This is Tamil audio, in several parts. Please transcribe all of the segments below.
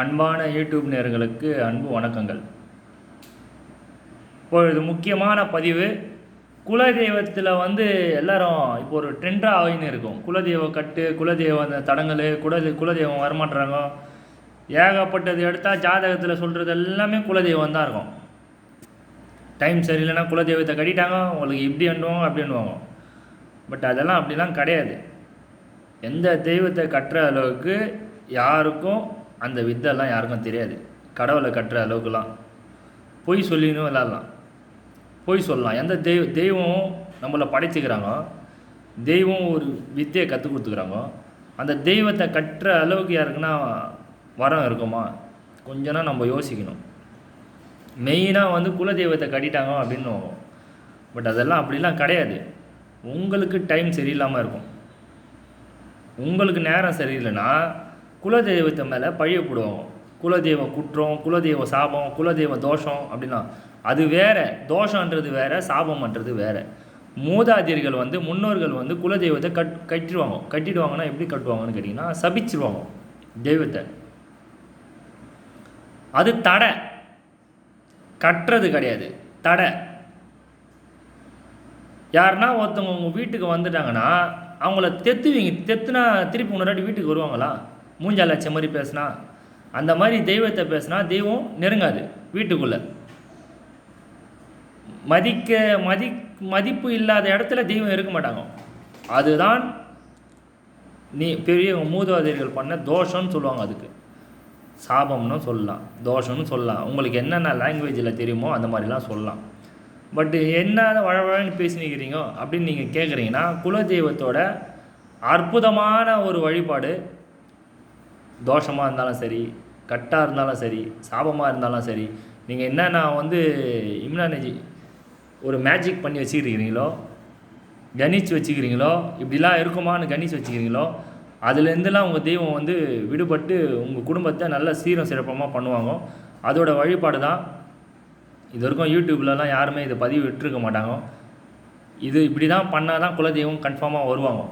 அன்பான யூடியூப் நேர்களுக்கு அன்பு வணக்கங்கள். இப்பொழுது முக்கியமான பதிவு. குலதெய்வத்தில் வந்து எல்லாரும் இப்போ ஒரு ட்ரெண்டாக ஆகின்னு இருக்கும். குலதெய்வ கட்டு குலதெய்வ அந்த தடங்கள் குல குலதெய்வம் வரமாட்டுறாங்க ஏகப்பட்டது எடுத்தால் ஜாதகத்தில் சொல்கிறது எல்லாமே குலதெய்வம் தான் இருக்கும். டைம் சரியில்லைன்னா குலதெய்வத்தை கட்டிட்டாங்க உங்களுக்கு இப்படி அண்டுவோம் அப்படி அண்டுவாங்க பட் அதெல்லாம் அப்படிலாம் கிடையாது. எந்த தெய்வத்தை கட்டுற அளவுக்கு யாருக்கும் அந்த வித்தெல்லாம் யாருக்கும் தெரியாது. கடவுளை கட்டுற அளவுக்குலாம். பொய் சொல்லினும் விளாட்லாம் பொய் சொல்லலாம். எந்த தெய்வ தெய்வம் நம்மளை படைச்சுக்கிறாங்க தெய்வம் ஒரு வித்தையை கற்றுக் கொடுத்துக்கிறாங்க அந்த தெய்வத்தை கட்டுற அளவுக்கு யாருக்குன்னா வரம் இருக்குமா? கொஞ்சம்னா நம்ம யோசிக்கணும். மெயினாக வந்து குலதெய்வத்தை கட்டிட்டாங்க அப்படின்னு பட் அதெல்லாம் அப்படிலாம் கிடையாது. உங்களுக்கு டைம் சரியில்லாமல் இருக்கும். உங்களுக்கு நேரம் சரியில்லைன்னா குலதெய்வத்தை மேலே பழிய போடுவாங்க. குலதெய்வ குற்றம் குலதெய்வ சாபம் குலதெய்வ தோஷம் அப்படின்னா அது வேறு. தோஷன்றது வேறு சாபம்ன்றது வேறு. மூதாதியர்கள் வந்து முன்னோர்கள் வந்து குலதெய்வத்தை கட் கட்டிடுவாங்க. கட்டிடுவாங்கன்னா எப்படி கட்டுவாங்கன்னு கேட்டிங்கன்னா சபிச்சிருவாங்க தெய்வத்தை. அது தடை. கட்டுறது கிடையாது. தடை. யாருன்னா ஒருத்தவங்க உங்கள் வீட்டுக்கு வந்துட்டாங்கன்னா அவங்கள தெத்துவீங்க தெத்துனா திருப்பி முன்னாடி வீட்டுக்கு வருவாங்களா? மூஞ்சால் லட்ச மாதிரி பேசுனா அந்த மாதிரி தெய்வத்தை பேசுனா தெய்வம் நெருங்காது வீட்டுக்குள்ளே. மதிக்க மதி மதிப்பு இல்லாத இடத்துல தெய்வம் இருக்க மாட்டாங்க. அதுதான் நீ பெரிய மூதாதையர்கள் பண்ண தோஷம்னு சொல்லுவாங்க அதுக்கு. சாபம்னு சொல்லலாம் தோஷம்னு சொல்லலாம். உங்களுக்கு என்னென்ன லாங்குவேஜில் தெரியுமோ அந்த மாதிரிலாம் சொல்லலாம். பட்டு என்ன வழவழன்னு பேசினிக்கிறீங்க அப்படின்னு நீங்கள் கேட்குறீங்கன்னா குலதெய்வத்தோட அற்புதமான ஒரு வழிபாடு தோஷமாக இருந்தாலும் சரி கட்டாக இருந்தாலும் சரி சாபமாக இருந்தாலும் சரி நீங்கள் என்னென்ன வந்து இம்னானஜி ஒரு மேஜிக் பண்ணி வச்சுக்கிறீங்களோ கணிச்சு வச்சுக்கிறீங்களோ இப்படிலாம் இருக்குமான்னு கணிச்சு வச்சுக்கிறீங்களோ அதுலேருந்துலாம் உங்கள் தெய்வம் வந்து விடுபட்டு உங்கள் குடும்பத்தை நல்ல சீரம் சிறப்பமாக பண்ணுவாங்க. அதோட வழிபாடு தான். இது வரைக்கும் யூடியூப்லலாம் யாருமே இதை பதிவு விட்டுருக்க மாட்டாங்க. இது இப்படி தான் பண்ணால் தான் குலதெய்வம் கன்ஃபார்மாக வருவாங்க.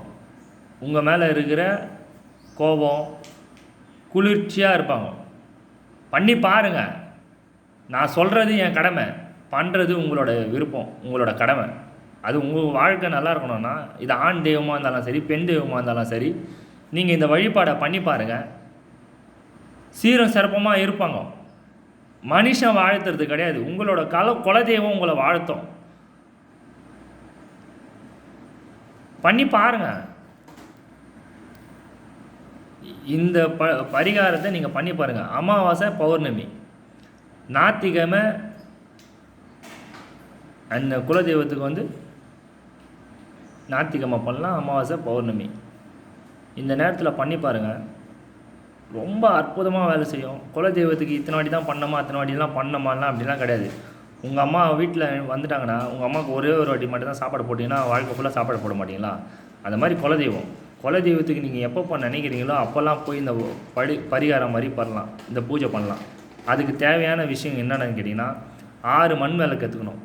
உங்கள் மேலே இருக்கிற கோபம் குளிர்ச்சியாக இருப்பாங்க. பண்ணி பாருங்கள் நான் சொல்கிறது என் கடமை. பண்ணுறது உங்களோட விருப்பம் உங்களோட கடமை. அது உங்கள் வாழ்க்கை நல்லா இருக்கணும்னா இது ஆண் தெய்வமாக இருந்தாலும் சரி பெண் தெய்வமாக இருந்தாலும் சரி நீங்கள் இந்த வழிபாடை பண்ணி பாருங்கள் சீரம் சிறப்பமாக இருப்பாங்க. மனுஷன் வாழ்த்துறது கிடையாது. உங்களோட கல குலதெய்வம் உங்களை வாழ்த்தும். பண்ணி பாருங்கள் இந்த ப பரிகாரத்தை நீங்கள் பண்ணி பாருங்கள் அமாவாசை பௌர்ணமி. ஞாத்திக்கிழமை அந்த குலதெய்வத்துக்கு வந்து ஞாத்திக்கிழமை பண்ணலாம் அமாவாசை பௌர்ணமி. இந்த நேரத்தில் பண்ணி பாருங்கள் ரொம்ப அற்புதமாக வேலை செய்யும். குலதெய்வத்துக்கு இத்தனை வாட்டி தான் பண்ணமா அத்தனை வாட்டிலாம் பண்ணமாலாம் அப்படிலாம் கிடையாது. உங்கள் அம்மா வீட்டில் வந்துட்டாங்கன்னா உங்கள் அம்மாவுக்கு ஒரே ஒரு வாட்டி மட்டும் தான் சாப்பாடு போட்டிங்கன்னா வாழ்க்கை ஃபுல்லாக சாப்பாடு போட மாட்டிங்களா? அந்த மாதிரி குலதெய்வம். குலதெய்வத்துக்கு நீங்கள் எப்போ நினைக்கிறீங்களோ அப்போல்லாம் போய் இந்த படி பரிகாரம் மாதிரி பண்ணலாம். இந்த பூஜை பண்ணலாம். அதுக்கு தேவையான விஷயம் என்னென்னு கேட்டிங்கன்னா ஆறு மண் விளக்கு எடுத்துக்கணும்.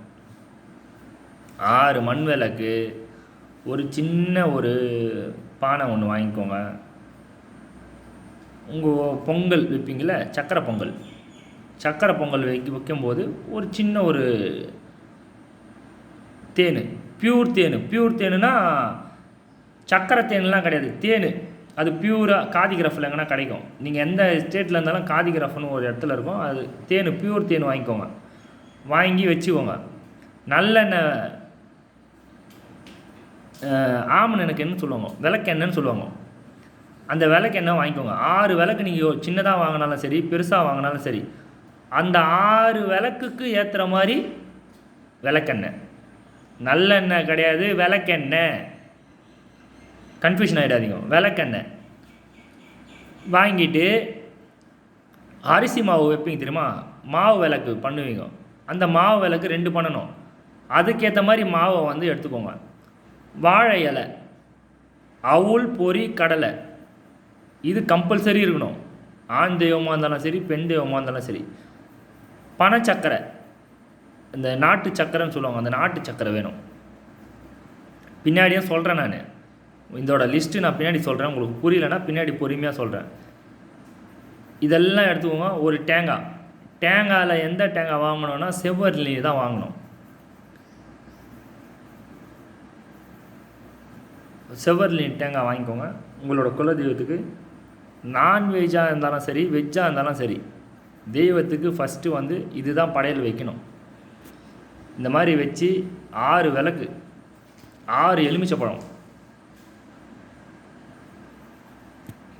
ஆறு மண் விளக்கு ஒரு சின்ன ஒரு பானை ஒன்று வாங்கிக்கோங்க. உங்கள் பொங்கல் வைப்பீங்கள சக்கரை பொங்கல். சக்கரை பொங்கல் வைக்க வைக்கும்போது ஒரு சின்ன ஒரு தேன் பியூர் தேன். பியூர் தேனுனா சக்கரை தேன்லாம் கிடையாது. தேன். அது பியூராக காதிகிராஃபில் எங்கன்னா கிடைக்கும். நீங்கள் எந்த ஸ்டேட்டில் இருந்தாலும் காதிகிராஃப்னு ஒரு இடத்துல இருக்கும். அது தேன் பியூர் தேன் வாங்கிக்கோங்க. வாங்கி வச்சுக்கோங்க. நல்லெண்ணெய் ஆமணனுக்குன்னு சொல்லுவாங்க? விளக்கெண்ணென்னு சொல்லுவாங்க. அந்த விளக்கெண்ணெய் வாங்கிக்கோங்க. ஆறு விளக்கு நீங்கள் சின்னதாக வாங்கினாலும் சரி பெருசாக வாங்கினாலும் சரி அந்த ஆறு விளக்குக்கு ஏற்றுற மாதிரி விளக்கெண்ணெய். நல்லெண்ணெய் கிடையாது விளக்கெண்ணெய். கன்ஃபியூஷன் ஆகிடாதீங்க விளக்கெண்ணெய் வாங்கிட்டு அரிசி மாவு வைப்பீங்க தெரியுமா? மாவு விளக்கு பண்ணுவீங்க. அந்த மாவு விளக்கு ரெண்டு பண்ணணும். அதுக்கேற்ற மாதிரி மாவை வந்து எடுத்துக்கோங்க. வாழை இலை அவுள் பொறி கடலை. இது கம்பல்சரி இருக்கணும். ஆண் தெய்வமாக இருந்தாலும் சரி பெண் தெய்வமாக இருந்தாலும் சரி. பனச்சக்கரை இந்த நாட்டு சக்கரைன்னு சொல்லுவாங்க. அந்த நாட்டு சக்கரை வேணும். பின்னாடியே சொல்கிறேன் நான். இதோட லிஸ்ட்டு நான் பின்னாடி சொல்கிறேன் உங்களுக்கு புரியலன்னா பின்னாடி பொறுமையாக சொல்கிறேன் இதெல்லாம் எடுத்துக்கோங்க. ஒரு தேங்காய் தேங்காயில் எந்த தேங்காய் வாங்கணும்னா செவ்வரளி தான் வாங்கணும். செவ்வரளி தேங்காய் வாங்கிக்கோங்க. உங்களோட குலதெய்வத்துக்கு நான்வெஜ்ஜாக இருந்தாலும் சரி வெஜ்ஜாக இருந்தாலும் சரி தெய்வத்துக்கு ஃபஸ்ட்டு வந்து இதுதான் படையல் வைக்கணும். இந்த மாதிரி வச்சு ஆறு விளக்கு ஆறு எலுமிச்சை பழம்.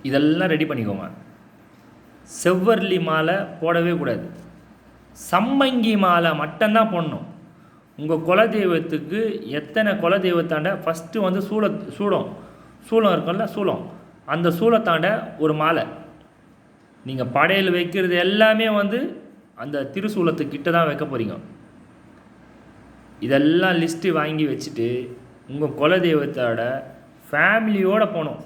இதெல்லாம் ரெடி பண்ணிக்கோங்க. செவ்வரளி மாலை போடவே கூடாது. சம்மங்கி மாலை மட்டும்தான் போடணும். உங்கள் குலதெய்வத்துக்கு எத்தனை குலதெய்வத்தாண்ட ஃபஸ்ட்டு வந்து சூள சூடம் சூளம் இருக்கும்ல சூளம். அந்த சூளத்தாண்ட ஒரு மாலை. நீங்கள் படையில் வைக்கிறது எல்லாமே வந்து அந்த திருசூலத்துக்கிட்ட தான் வைக்க போகிறீங்க இதெல்லாம் லிஸ்ட்டு வாங்கி வச்சுட்டு உங்கள் குலதெய்வத்தோட ஃபேமிலியோடு போகணும்.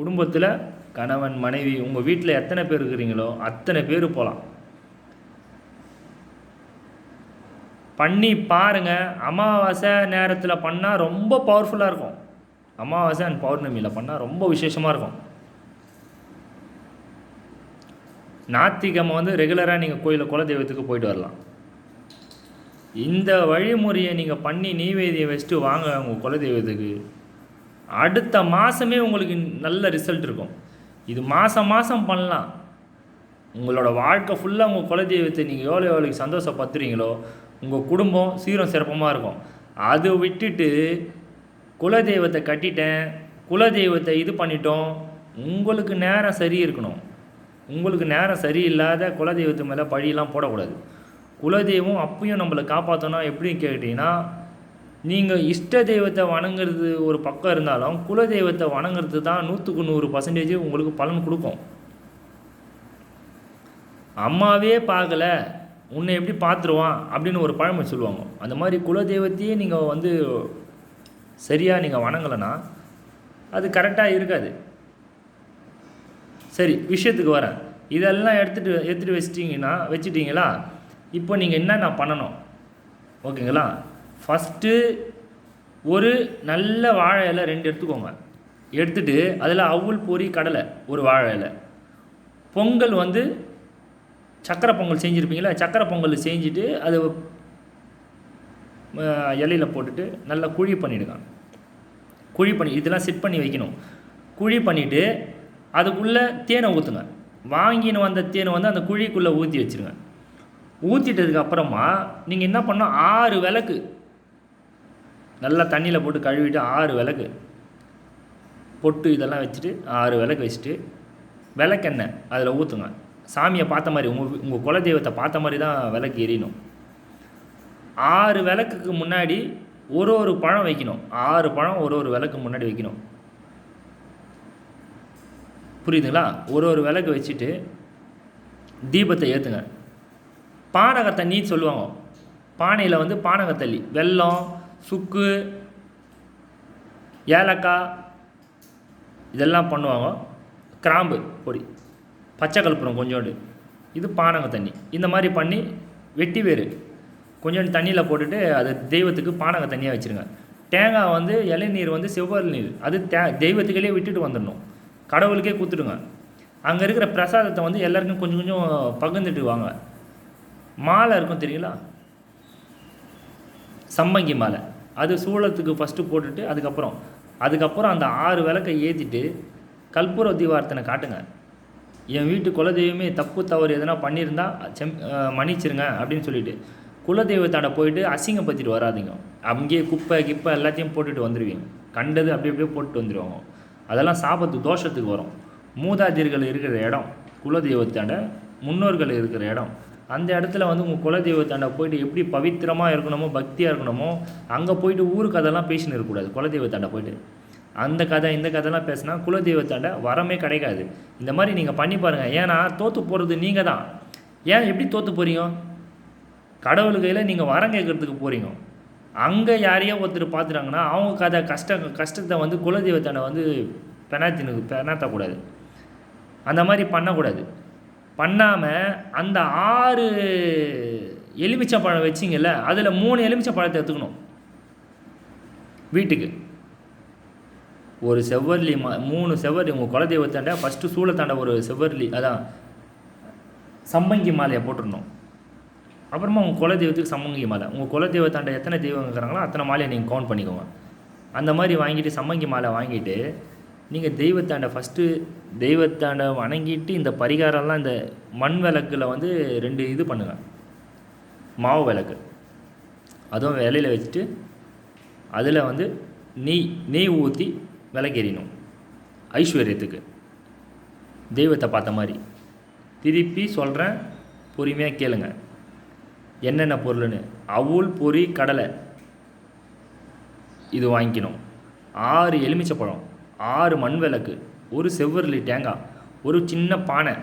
குடும்பத்தில் கணவன் மனைவி உங்கள் வீட்டில் எத்தனை பேர் இருக்கிறீங்களோ அத்தனை பேர் போகலாம் பண்ணி பாருங்கள் அமாவாசை நேரத்தில் பண்ணால் ரொம்ப பவர்ஃபுல்லாக இருக்கும். அமாவாசை அண்ட் பௌர்ணமியில் பண்ணால் ரொம்ப விசேஷமாக இருக்கும். ஞாத்திக்கிழமை வந்து ரெகுலராக நீங்கள் கோயிலில் குலதெய்வத்துக்கு போயிட்டு வரலாம். இந்த வழிமுறையை நீங்கள் பண்ணி நீவேதியை வச்சுட்டு வாங்க உங்கள் குலதெய்வத்துக்கு. அடுத்த மாதமே உங்களுக்கு நல்ல ரிசல்ட் இருக்கும். இது மாதம் மாதம் பண்ணலாம். உங்களோட வாழ்க்கை ஃபுல்லாக உங்கள் குலதெய்வத்தை நீங்கள் எவ்வளோ எவ்வளோக்கு சந்தோஷப்படுத்துறீங்களோ உங்கள் குடும்பம் சீரம் சிறப்பமாக இருக்கும். அதை விட்டுட்டு குலதெய்வத்தை கட்டிட்டேன் குலதெய்வத்தை இது பண்ணிட்டோம் உங்களுக்கு நேரம் சரி இருக்கணும். உங்களுக்கு நேரம் சரியில்லாத குலதெய்வத்து மேலே பழியெல்லாம் போடக்கூடாது. குலதெய்வம் அப்பயும் நம்மளை காப்பாற்றணும் எப்படின்னு கேட்டிங்கன்னா நீங்கள் இஷ்ட தெய்வத்தை வணங்குறது ஒரு பக்கம் இருந்தாலும் குலதெய்வத்தை வணங்குறது தான் நூற்றுக்கு நூறு பர்சன்டேஜ் உங்களுக்கு பலன் கொடுக்கும். அம்மாவே பார்க்கல உன்னை எப்படி பார்த்துருவான் அப்படின்னு ஒரு பழமொழி சொல்லுவாங்க. அந்த மாதிரி குல தெய்வத்தையே நீங்கள் வந்து சரியாக நீங்கள் வணங்கலைன்னா அது கரெக்டாக இருக்காது. சரி விஷயத்துக்கு வரேன். இதெல்லாம் எடுத்துகிட்டு எடுத்துகிட்டு வச்சிட்டிங்கன்னா வச்சிட்டிங்களா? இப்போ நீங்கள் என்னென்ன பண்ணணும்? ஓகேங்களா? ஃபஸ்ட்டு ஒரு நல்ல வாழை இலை ரெண்டு எடுத்துக்கோங்க. எடுத்துட்டு அதில் அவுள் பொறி கடலை ஒரு வாழை இலை. பொங்கல் வந்து சக்கரை பொங்கல் செஞ்சுருப்பீங்களா? சக்கரை பொங்கல் செஞ்சுட்டு அது இலையில் இலையில போட்டுட்டு நல்லா குழி பண்ணிவிடுங்க குழி பண்ணி இதெல்லாம் செட் பண்ணி வைக்கணும். குழி பண்ணிவிட்டு அதுக்குள்ளே தேனை ஊற்றுங்க வாங்கின்னு வந்த தேனை வந்து அந்த குழிக்குள்ளே ஊற்றி வச்சுருங்க. ஊற்றிட்டதுக்கு அப்புறமா நீங்கள் என்ன பண்ணணும்? ஆறு விளக்கு நல்லா தண்ணியில் போட்டு கழுவிட்டு ஆறு விளக்கு. பொட்டு இதெல்லாம் வச்சுட்டு ஆறு விளக்கு வச்சுட்டு விளக்கெண்ணெய் அதில் ஊற்றுங்க சாமியை பார்த்த மாதிரி உங்கள் உங்கள் குலதெய்வத்தை பார்த்த மாதிரி தான் விளக்கு எரியணும். ஆறு விளக்குக்கு முன்னாடி ஒரு ஒரு பழம் வைக்கணும். ஆறு பழம் ஒரு ஒரு விளக்கு முன்னாடி வைக்கணும். புரியுதுங்களா? ஒரு ஒரு விளக்கு வச்சுட்டு தீபத்தை ஏற்றுங்க பானக தண்ணி சொல்லுவாங்க. பானையில் வந்து பானகத்தள்ளி வெல்லம் சுக்கு ஏலக்காய் இதெல்லாம் பண்ணுவாங்க. கிராம்பு பொடி பச்சை கற்பூரம் கொஞ்சோண்டு இது பானக தண்ணி. இந்த மாதிரி பண்ணி வெட்டி வேறு. கொஞ்சோண்டு தண்ணியில் போட்டுட்டு அது தெய்வத்துக்கு பானக தண்ணியாக வச்சுருங்க. தேங்காய் வந்து இளநீர் வந்து செவ்வாறு நீர். அது தே தெய்வத்துக்கிலே விட்டுட்டு வந்துடணும். கடவுளுக்கே கொடுத்துடுங்க. அங்கே இருக்கிற பிரசாதத்தை வந்து எல்லாருக்கும் கொஞ்சம் கொஞ்சம் பகிர்ந்துட்டு வாங்க. மாலை இருக்கும் தெரியுங்களா? சம்மங்கி மாலை. அது சூளத்துக்கு ஃபஸ்ட்டு போட்டுட்டு அதுக்கப்புறம். அதுக்கப்புறம் அந்த ஆறு விளக்கை ஏற்றிட்டு கற்பூர தீவார்த்தனை காட்டுங்க. என் வீட்டு குலதெய்வமே தப்பு தவறு எதனா பண்ணியிருந்தா செம் மன்னிச்சிருங்க அப்படின்னு சொல்லிட்டு குலதெய்வத்தாண்ட போயிட்டு அசிங்கப்படுத்திட்டு வராதிங்க. அங்கேயே குப்பை கிப்பை எல்லாத்தையும் போட்டுட்டு வந்துடுவீங்க கண்டது அப்படி அப்படியே போட்டுட்டு வந்துடுவாங்க அதெல்லாம் சாபத்து தோஷத்துக்கு வரும். மூதாதியர்கள் இருக்கிற இடம் குலதெய்வத்தாண்ட முன்னோர்கள் இருக்கிற இடம். அந்த இடத்துல வந்து உங்கள் குலதெய்வத்தாண்ட போயிட்டு எப்படி பவித்திரமாக இருக்கணுமோ பக்தியாக இருக்கணுமோ அங்கே போயிட்டு ஊர் கதைலாம் பேசின்னு இருக்கக்கூடாது குலதெய்வத்தாண்ட போயிட்டு. அந்த கதை இந்த கதைலாம் பேசினா குலதெய்வத்தாண்ட வரமே கிடைக்காது. இந்த மாதிரி நீங்கள் பண்ணி பாருங்கள் ஏன்னா தோற்று போகிறது நீங்கள் தான். ஏன் எப்படி தோற்று போகிறீங்க கடவுள் கையில் நீங்கள் வரம் கேட்குறதுக்கு போகிறீங்க அங்கே யாரையோ ஒருத்தர் பார்த்துட்டாங்கன்னா அவங்க கதை கஷ்ட கஷ்டத்தை வந்து குலதெய்வத்தாண்ட வந்து பெனாத்தினுக்கு பெனாத்தக்கூடாது அந்த மாதிரி பண்ணக்கூடாது. பண்ணாமல் அந்த ஆறு எலுமிச்சை பழம் வச்சிங்கல்ல அதில் மூணு எலுமிச்சை பழத்தை எடுத்துக்கணும். வீட்டுக்கு. ஒரு செவ்வரளி மா மூணு செவ்வரளி உங்கள் குலதெய்வத்தாண்ட ஃபஸ்ட்டு சூளத்தாண்ட ஒரு செவ்வரளி அதான் சம்பங்கி மாலையை போட்டுடணும். அப்புறமா உங்கள் குலதெய்வத்துக்கு சம்மங்கி மாலை. உங்கள் குலதெய்வத்தாண்ட எத்தனை தெய்வம் இருக்கிறாங்களோ அத்தனை மாலையை நீங்கள் கவுண்ட் பண்ணிக்கோங்க. அந்த மாதிரி வாங்கிட்டு சம்மங்கி மாலை வாங்கிட்டு நீங்கள் தெய்வத்தாண்ட ஃபஸ்ட்டு தெய்வத்தாண்ட வணங்கிட்டு இந்த பரிகாரம்லாம் இந்த மண் விளக்கில் வந்து ரெண்டு இது பண்ணுங்கள் மாவு விளக்கு. அதுவும் விலையில் வச்சுட்டு அதில் வந்து நெய் நெய் ஊற்றி விளக்கெறியணும் ஐஸ்வர்யத்துக்கு. தெய்வத்தை பார்த்த மாதிரி. திருப்பி சொல்கிறேன் பொறுமையாக கேளுங்க. என்னென்ன பொருள்னு. அவுள் பொரி கடலை. இது வாங்கிக்கணும். ஆறு எலுமிச்சப்பழம் ஆறு மண் விளக்கு ஒரு செவ்வரளி தேங்காய் ஒரு சின்ன பானை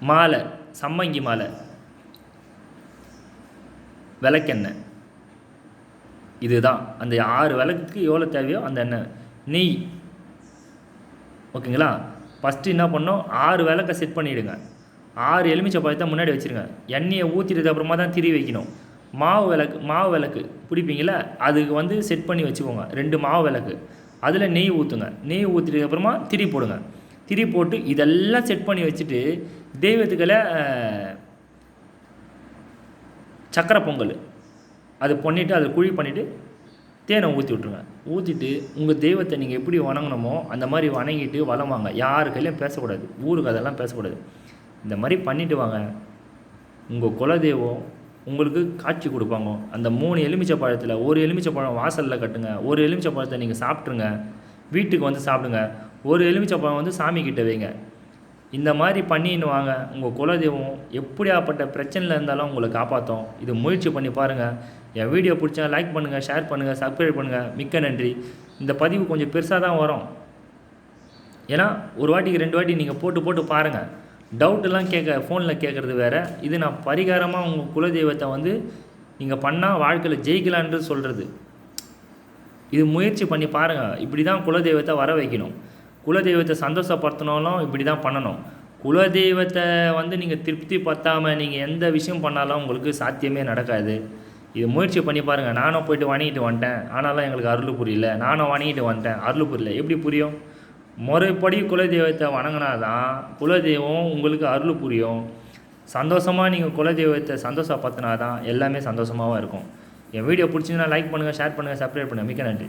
மாலை சம்மங்கி மாலை விளக்கெண்ணெய். இதுதான். அந்த ஆறு விளக்குக்கு எவ்வளோ தேவையோ அந்த எண்ணெய். நெய். ஓகேங்களா? ஃபஸ்ட்டு என்ன பண்ணோம் ஆறு விளக்கை செட் பண்ணிவிடுங்க ஆறு எலுமிச்சை பழத்தை முன்னாடி வச்சுருங்க. எண்ணெயை ஊற்றிட்டு அப்புறமா தான் திரி வைக்கணும். மாவு விளக்கு மாவு விளக்கு. பிடிப்பீங்களா? அதுக்கு வந்து செட் பண்ணி வச்சுக்கோங்க. ரெண்டு மாவு விளக்கு. அதில் நெய் ஊற்றுங்க நெய் ஊற்றிட்டதுக்கு திரி போடுங்க. திரி போட்டு இதெல்லாம் செட் பண்ணி வச்சுட்டு தெய்வத்துக்களை சக்கரை பொங்கல். அது பண்ணிவிட்டு அதை குழி பண்ணிவிட்டு தேனை ஊற்றி விட்ருங்க ஊற்றிட்டு உங்கள் தெய்வத்தை நீங்கள் எப்படி வணங்கணுமோ அந்த மாதிரி வணங்கிட்டு வளம் வாங்க. யாரு கையிலையும் பேசக்கூடாது. ஊருக்கு அதெல்லாம் பேசக்கூடாது. இந்த மாதிரி பண்ணிவிட்டு வாங்க. உங்கள் குலதெய்வம் உங்களுக்கு காட்சி கொடுப்பாங்க. அந்த மூணு எலுமிச்சை பழத்தில் ஒரு எலுமிச்சை பழம் வாசலில் கட்டுங்க. ஒரு எலுமிச்சை பழத்தை நீங்கள் சாப்பிட்ருங்க வீட்டுக்கு வந்து சாப்பிடுங்க. ஒரு எலுமிச்சை பழம் வந்து சாமி கிட்ட வைங்க. இந்த மாதிரி பண்ணின்னு வாங்க. உங்கள் குலதெய்வம் எப்படியாப்பட்ட பிரச்சனையில் இருந்தாலும் உங்களை காப்பாற்றும் இது முயற்சி பண்ணி பாருங்கள் என் வீடியோ பிடிச்சா லைக் பண்ணுங்கள் ஷேர் பண்ணுங்கள் சப்ஸ்கிரைப் பண்ணுங்கள் மிக்க நன்றி. இந்த பதிவு கொஞ்சம் பெருசாக தான் வரும். ஏன்னா ஒரு வாட்டிக்கு ரெண்டு வாட்டி நீங்கள் போட்டு போட்டு பாருங்கள் டவுட்டெல்லாம் கேட்க ஃபோனில் கேட்குறது வேறு. இது நான் பரிகாரமாக உங்கள் குலதெய்வத்தை வந்து நீங்கள் பண்ணால் வாழ்க்கையில் ஜெயிக்கலான்றது சொல்கிறது இது முயற்சி பண்ணி பாருங்கள் இப்படி தான் குலதெய்வத்தை வர வைக்கணும். குலதெய்வத்தை சந்தோஷப்படுத்தணும்னாலும் இப்படி தான் பண்ணணும். குலதெய்வத்தை வந்து நீங்கள் திருப்தி பத்தாமல் நீங்கள் எந்த விஷயம் பண்ணாலும் உங்களுக்கு சாத்தியமே நடக்காது. இது முயற்சி பண்ணி பாருங்கள் நானும் போயிட்டு வாங்கிட்டு வந்துட்டேன். ஆனாலும் எங்களுக்கு அருள் புரியல. நானும் வணங்கிட்டு வந்துட்டேன். அருள் புரியல. எப்படி புரியும்? முறைப்படி குலதெய்வத்தை வணங்கினாதான் குலதெய்வம் உங்களுக்கு அருள் புரியும். சந்தோஷமாக நீங்கள் குலதெய்வத்தை சந்தோஷப்படுத்தினா தான் எல்லாமே சந்தோஷமாகவும் இருக்கும். என் வீடியோ பிடிச்சிங்கன்னா லைக் பண்ணுங்கள் ஷேர் பண்ணுங்கள் சப்ஸ்கிரைப் பண்ணுங்கள் மிக்க நன்றி.